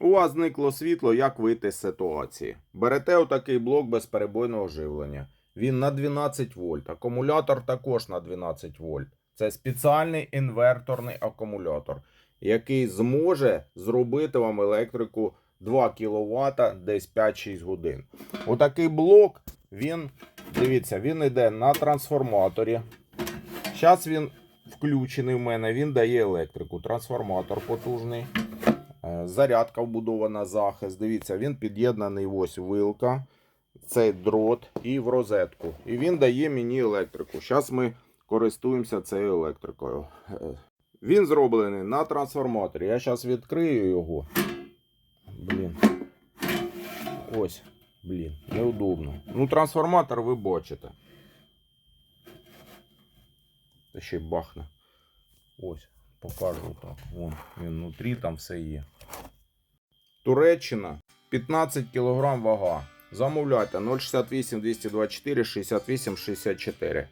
У вас зникло світло, як вийти з ситуації. Берете отакий блок безперебойного живлення. Він на 12 вольт. Акумулятор також на 12 вольт. Це спеціальний інверторний акумулятор, який зможе зробити вам електрику 2 кВт десь 5-6 годин. Отакий блок, він, дивіться, він йде на трансформаторі. Зараз він включений в мене, він дає електрику. Трансформатор потужний. Е, Зарядка вбудована захист. Дивіться, він під'єднаний ось вилка, цей дрот і в розетку. І він дає мені електрику. Зараз ми користуємося цією електрикою. Е, Він зроблений на трансформаторі. Я зараз відкрию його. Блін. Ось. Блін, неудобно. Ну, трансформатор ви бачите. Ще й бахне. Ось, покажу так. Вон, він внутрі, там все є. Туреччина 15 кг вага. Замовляйте 068 224 68 64.